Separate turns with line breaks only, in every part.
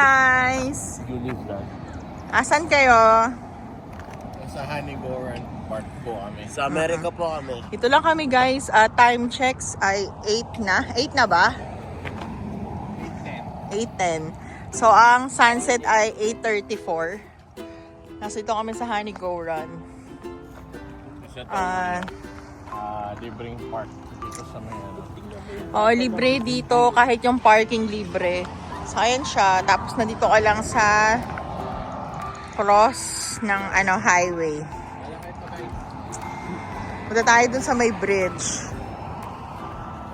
guys!
Julie Vlog.
Asan kayo?
Sa Hanigoran Park po kami. Sa Amerika po kami.
Ito lang kami guys. Ah, time checks ay 8 na. 8 na ba? 8.10. So, ang sunset ay 8.34. Nasa ito kami sa Honey Go Run.
Kasi ito,
Ah,
ah, libreng park dito sa may ano.
oh, libre dito kahit yung parking libre. So, ayan siya. Tapos, nandito ka lang sa cross ng ano highway. Punta tayo dun sa may bridge.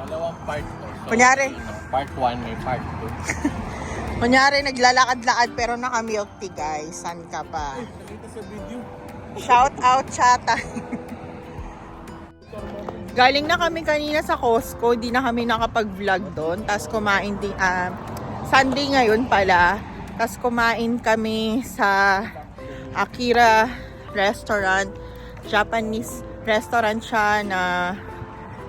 Dalawang part to. So,
Kunyari.
Part 1 may part 2.
Kunyari, naglalakad-lakad pero naka-milk tea, guys. San ka pa?
Dito sa video.
Shout out, chata. Galing na kami kanina sa Costco. Di na kami nakapag-vlog doon. Tapos kumain din, ah, Sunday ngayon pala. Tapos kumain kami sa Akira Restaurant. Japanese restaurant siya na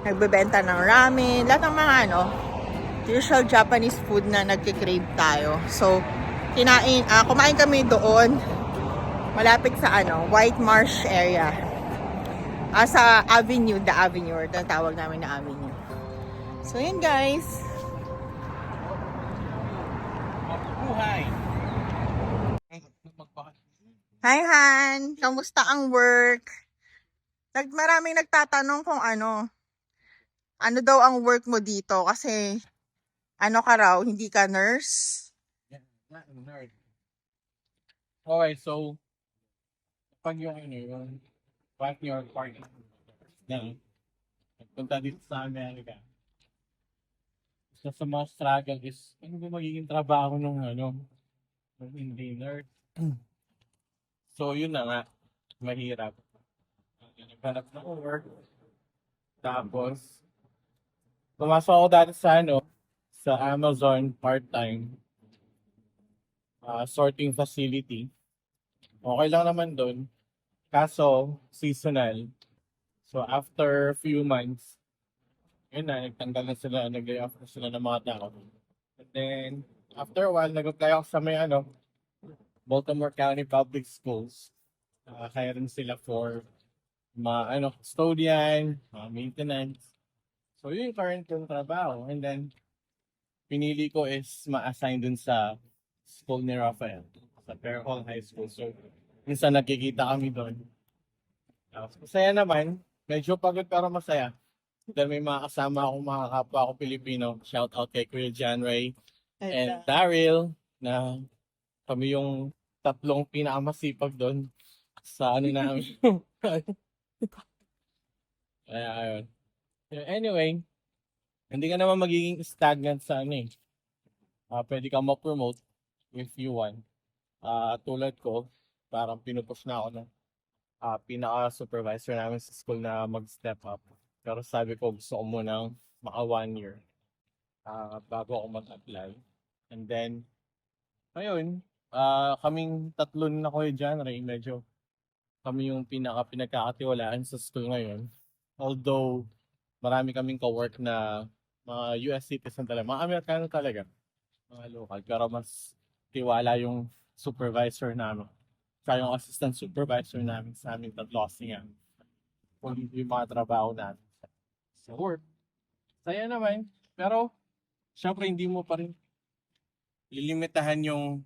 nagbebenta ng ramen. Lahat ng mga ano, usual Japanese food na nagkikrave tayo. So, kinain, ah, kumain kami doon malapit sa ano, White Marsh area. Ah, sa Avenue, the Avenue, or tawag namin na Avenue. So, yun guys.
Buhay!
Hi, Han! Kamusta ang work? Nag, maraming nagtatanong kung ano, ano daw ang work mo dito kasi ano ka raw, hindi ka nurse?
Not a nerd. Okay, so, pag yung ano, yung back your party na nagpunta dito sa Amerika, isa sa mga struggle is, ano ba magiging trabaho nung ano, hindi nerd? so, yun na nga, mahirap. Naghanap na work. Tapos, pumasok ako dati sa ano, sa Amazon part-time uh, sorting facility. Okay lang naman doon. Kaso, seasonal. So, after few months, yun na, nagtanggal na sila, nag-off na sila ng mga tao. And then, after a while, nag-apply ako sa may ano, Baltimore County Public Schools. Uh, kaya rin sila for mga ano, custodian, mga maintenance. So, yun yung current kong trabaho. And then, pinili ko is ma-assign dun sa school ni Rafael sa Fair Hall High School. So, minsan nagkikita kami doon. Tapos, Masaya naman. Medyo pagod pero masaya. Dahil may mga kasama akong mga kapwa ko Pilipino. Shout out kay Kuya John Ray and Daryl na kami yung tatlong pinakamasipag doon sa ano namin. Kaya ayun. Anyway, hindi ka naman magiging stagnant sa ano eh. Ah, pwede ka ma-promote if you want. Ah, tulad ko, parang pinupush na ako ng ah, pinaka-supervisor namin sa school na mag-step up. Pero sabi ko, gusto ko munang maka one year ah, bago ako mag-apply. And then, ayun, ah, kaming tatlo na ko dyan, Ray, medyo kami yung pinaka pinagkakatiwalaan sa school ngayon. Although, marami kaming ka-work na mga US citizen talaga, mga Amerikano talaga mga local. Pero mas tiwala yung supervisor namin. Tsaka yung assistant supervisor namin sa aming tatlo kasi nga. Kung yung mga trabaho namin sa work. Saya naman. Pero, syempre hindi mo pa rin lilimitahan yung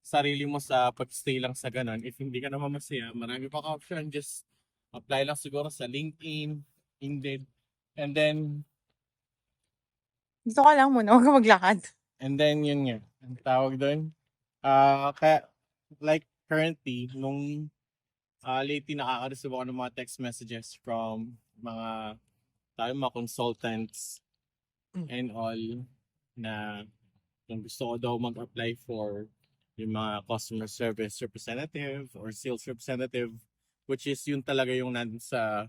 sarili mo sa pag-stay lang sa ganun. If hindi ka naman masaya, marami pa option. Just apply lang siguro sa LinkedIn, Indeed. And then,
Dito ka lang muna, huwag ka maglakad.
And then, yun nga, ang tawag doon. Ah, kaya, like, currently, nung ah lately, nakaka-receive ako ng mga text messages from mga, tayo, mga consultants and all, na kung gusto ko daw mag-apply for yung mga customer service representative or sales representative, which is yun talaga yung nandun sa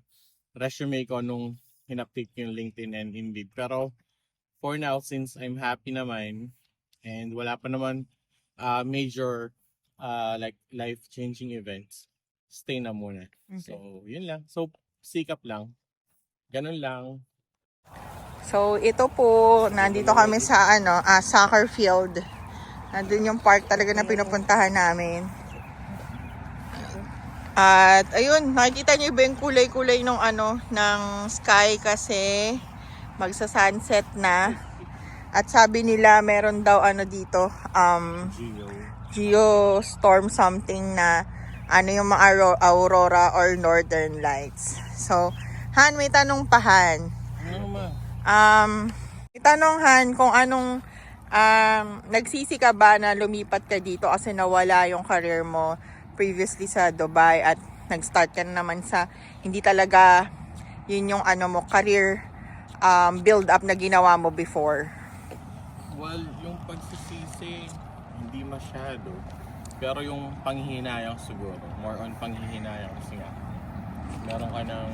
resume ko nung in-update ko yung LinkedIn and Indeed. Pero, for now, since I'm happy naman, and wala pa naman uh, major uh, like life-changing events, stay na muna.
Okay.
So, yun lang. So, sikap lang. Ganun lang.
So, ito po, nandito kami sa ano, ah, soccer field. Nandun yung park talaga na pinupuntahan namin. At ayun, nakikita niyo ba yung kulay-kulay ng ano, ng sky kasi magsa-sunset na. At sabi nila meron daw ano dito, um,
Geo.
geostorm something na ano yung mga auro- aurora or northern lights. So, Han, may tanong pa Han.
Ano ma?
Um, may tanong Han kung anong um, nagsisi ka ba na lumipat ka dito kasi nawala yung career mo previously sa Dubai at nag-start ka na naman sa hindi talaga yun yung ano mo career um, build up na ginawa mo before.
Well, yung pagsisisi, hindi masyado. Pero yung panghihinayang siguro, more on panghihinayang kasi nga, meron ka ng,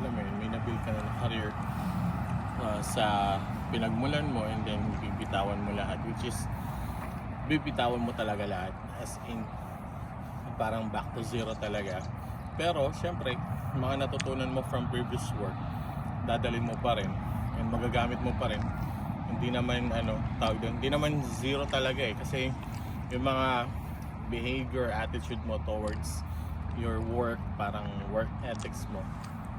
alam mo yun, may nabuild ka na ng career uh, sa pinagmulan mo and then bibitawan mo lahat which is bibitawan mo talaga lahat as in parang back to zero talaga. Pero syempre mga natutunan mo from previous work dadalhin mo pa rin and magagamit mo pa rin. Hindi naman ano tawag doon hindi naman zero talaga eh kasi yung mga behavior attitude mo towards your work parang work ethics mo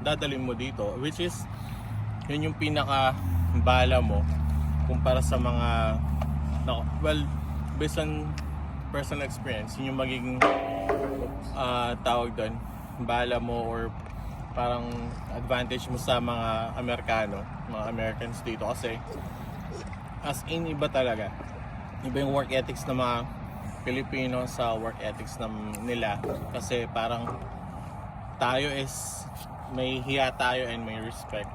dadalhin mo dito which is yun yung pinaka bala mo kumpara sa mga well based on personal experience yun yung magiging ah, tawag doon bala mo or parang advantage mo sa mga Amerikano mga Americans dito. Kasi as in iba talaga. Iba yung work ethics ng mga Pilipino sa work ethics ng nila. Kasi parang tayo is may hiya tayo and may respect.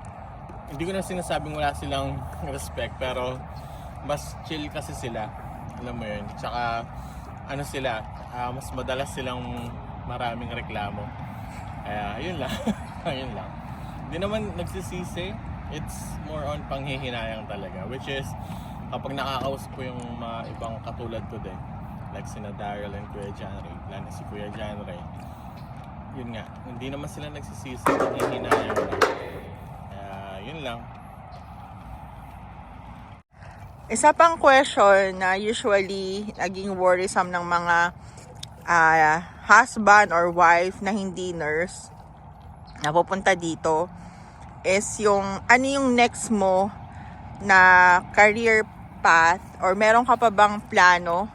Hindi ko na sinasabing wala silang respect pero mas chill kasi sila. Alam mo yun? Tsaka ano sila ah, mas madalas silang maraming reklamo. Kaya yun lang. Yun lang. Hindi naman nagsisisi. It's more on panghihinayang talaga which is kapag nakakausap ko yung mga ibang katulad ko din like sina Daryl and Kuya John Ray. Lalo si Kuya John yun nga hindi naman sila nagsisisi panghihinayang lang kaya yun lang.
Isa pang question na usually naging worrisome ng mga ah, husband or wife na hindi nurse na pupunta dito is yung ano yung next mo na career path or meron ka pa bang plano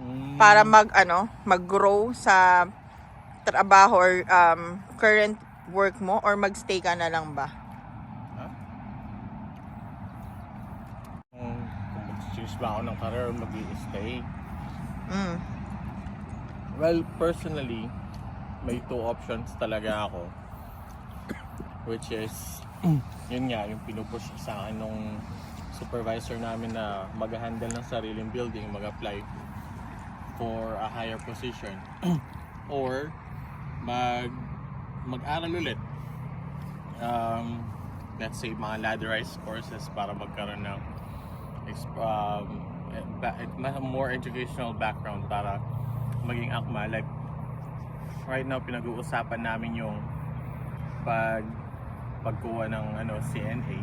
Mm,
para mag ano mag-grow sa trabaho or um, current work mo or magstay ka na lang ba?
kung, kung mag-choose ba ako ng career or mag-i-stay
Mm.
Well, personally, may two options talaga ako. Which is, yun nga, yung pinupush sa akin nung supervisor namin na mag-handle ng sariling building, mag-apply for a higher position. Or, mag mag-aral ulit. Um, let's say, mga ladderized courses para magkaroon ng um, eh, eh, more educational background para maging akma. Like right now pinag-uusapan namin yung pag pagkuha ng ano CNA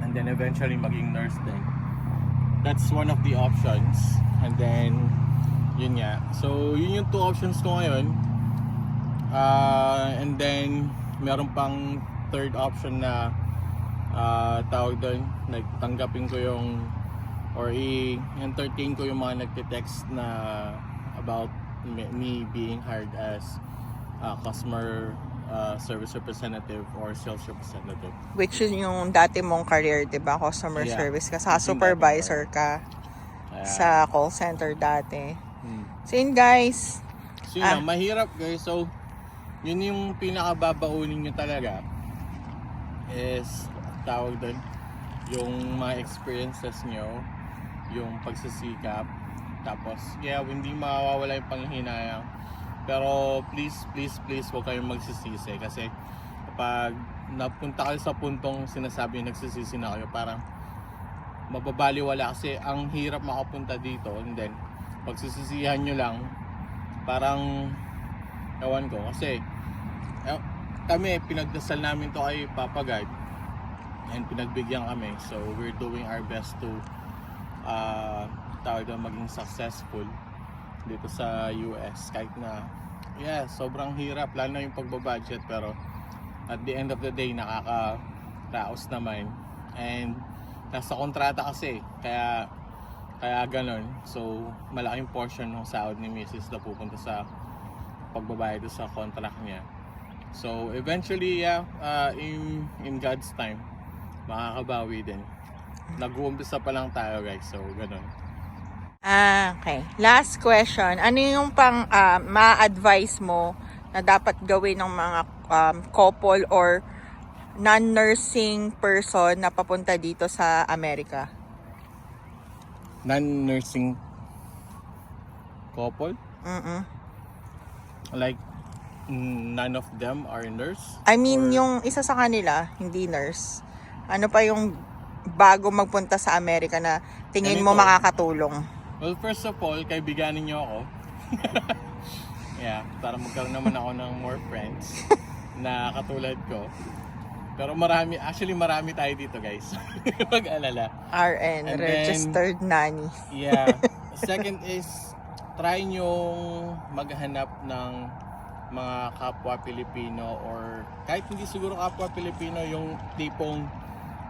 and then eventually maging nurse din. That's one of the options. And then yun nga. So yun yung two options ko ngayon uh, and then meron pang third option na ah tawag doon nagtanggapin ko yung or i-entertain ko yung mga nagte-text na about me, being hired as a customer uh, service representative or sales representative.
Which is yung dati mong career, 'di ba? Customer
Yeah.
service ka, sa supervisor ka sa call center dati.
hmm.
So yun guys,
So yun
Ah.
mahirap guys. So, yun yung pinakababaunin nyo talaga is tawag doon yung mga experiences nyo yung pagsisikap. Tapos yeah hindi mawawala yung panghihinayang. Pero please please please huwag kayong magsisisi. Kasi kapag napunta kayo sa puntong sinasabi nagsisisi na kayo parang mababaliwala. Kasi ang hirap makapunta dito and then pagsisisihan nyo lang parang ewan ko kasi eh, kami pinagdasal namin to kay Papa God and pinagbigyan kami so we're doing our best to uh, tawag doon maging successful dito sa US kahit na yeah, sobrang hirap lalo na yung pagbabudget pero at the end of the day nakaka raos naman. And nasa kontrata kasi kaya kaya ganon. So malaking portion ng sahod ni Mrs. na pupunta sa pagbabayad sa contract niya so eventually yeah uh, in in God's time makakabawi din nag-uumpisa pa lang tayo guys so ganon
Ah, okay. Last question. Ano yung pang ah, ma-advise mo na dapat gawin ng mga um, couple or non-nursing person na papunta dito sa Amerika?
non-nursing couple
Mm-mm.
Like none of them are nurse
I mean,
Or-
yung isa sa kanila, hindi nurse. Ano pa yung bago magpunta sa Amerika na tingin mo
Ganito.
makakatulong?
Well, first of all, kaibiganin niyo ako. yeah, para magkaroon naman ako ng more friends na katulad ko. Pero marami, actually marami tayo dito guys. Mag-alala.
RN,
And then-
registered nanny.
Yeah. Second is, try nyong maghanap ng mga kapwa Pilipino or kahit hindi siguro kapwa Pilipino, yung tipong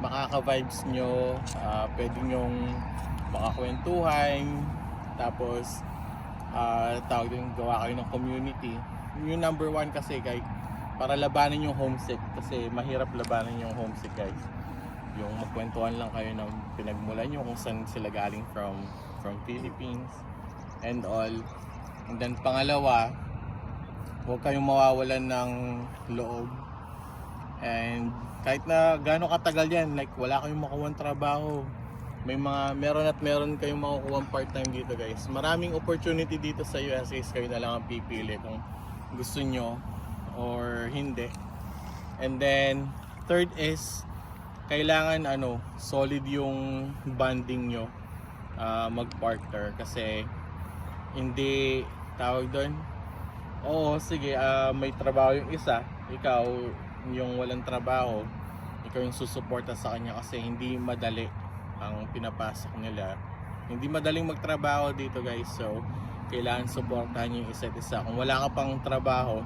makaka-vibes nyo, ah, pwede nyong makakwentuhan, tapos ah tawag din gawa kayo ng community. Yung number one kasi guys, para labanan yung homesick kasi mahirap labanan yung homesick guys yung magkwentuhan lang kayo ng pinagmulan nyo kung saan sila galing from from Philippines and all. And then pangalawa huwag kayong mawawalan ng loob. And kahit na gaano katagal yan like wala kayong makuha trabaho. May mga meron at meron kayong makukuha part time dito guys. Maraming opportunity dito sa US guys kayo na lang ang pipili kung gusto nyo or hindi. And then third is kailangan ano solid yung bonding nyo ah, mag-partner. Kasi hindi tawag doon? Oo sige ah, may trabaho yung isa. Ikaw yung walang trabaho ikaw yung susuporta sa kanya kasi hindi madali ang pinapasok nila. Hindi madaling magtrabaho dito guys. So kailangan suportahan yung isa't isa. Kung wala ka pang trabaho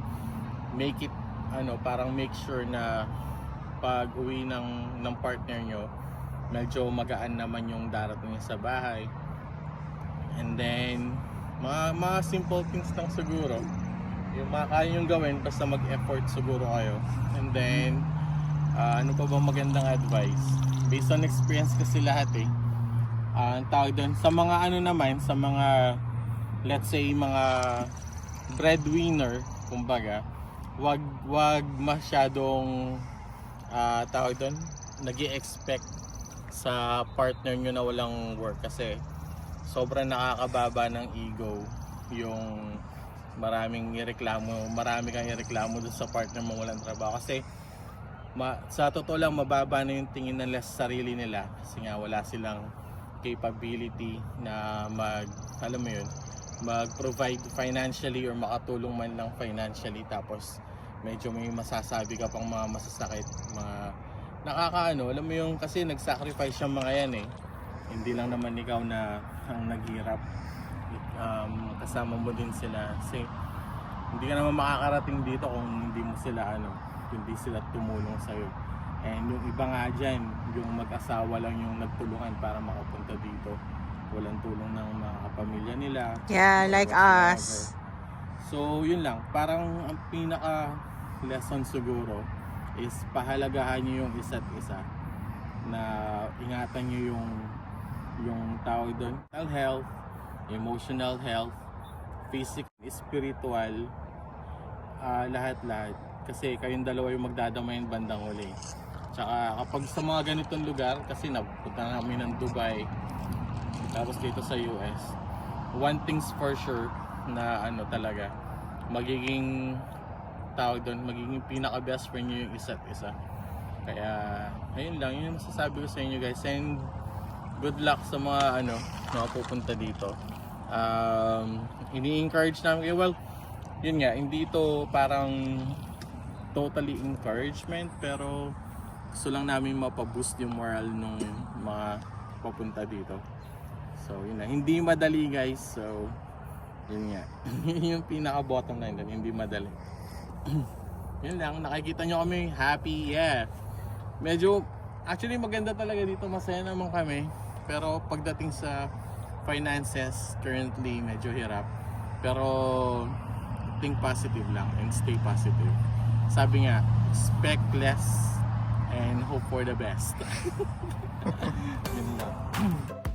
make it ano parang make sure na pag uwi ng, ng partner nyo medyo magaan naman yung darating sa bahay. And then mga, mga simple things lang siguro. Yung mga kaya nyo gawin basta mag-effort siguro kayo. And then ah, ano pa ba magandang advice? Based on experience kasi lahat eh. Ah, ang tawag doon sa mga ano naman sa mga let's say mga breadwinner kumbaga wag wag masyadong ah tawag doon nag expect sa partner nyo na walang work kasi sobrang nakakababa ng ego yung maraming ireklamo marami kang ireklamo doon sa partner mo walang trabaho. Kasi ma, sa totoo lang mababa na yung tingin nila sa sarili nila. Kasi nga wala silang capability na mag alam mo yun mag-provide financially or makatulong man lang financially. Tapos medyo may masasabi ka pang mga masasakit mga nakakaano. Alam mo yung kasi nag-sacrifice yung mga yan eh. Hindi lang naman ikaw na ang naghirap um, kasama mo din sila. Kasi hindi ka naman makakarating dito kung hindi mo sila ano hindi sila tumulong sa'yo. And yung iba nga dyan yung mag-asawa lang yung nagtulungan para makapunta dito. Walang tulong ng mga kapamilya nila.
Yeah, like us.
So, yun lang. Parang ang pinaka lesson siguro is pahalagahan nyo yung isa't isa. Na ingatan nyo yung yung tawag doon mental health, emotional health, physical, spiritual, ah, lahat-lahat. Kasi kayong dalawa yung magdadamayan bandang huli. Tsaka kapag sa mga ganitong lugar, kasi napunta na kami ng Dubai, tapos dito sa US, one thing's for sure na ano talaga, magiging tawag doon, magiging pinaka best friend nyo yung isa't isa. Kaya, ayun lang, yun yung masasabi ko sa inyo guys. And good luck sa mga ano, mga pupunta dito. Um, ini-encourage namin kayo. Well, yun nga, hindi ito parang totally encouragement, pero gusto lang namin mapaboost yung moral ng mga papunta dito. So, yun na. Hindi madali guys. So, yun nga. Yun yung pinaka bottom line doon. Hindi madali. yun lang. Nakikita nyo kami happy. Yeah. Medyo, actually maganda talaga dito. Masaya naman kami. Pero pagdating sa finances, currently medyo hirap. Pero, think positive lang and stay positive. Sabi nga, expect less and hope for the best. Yun lang.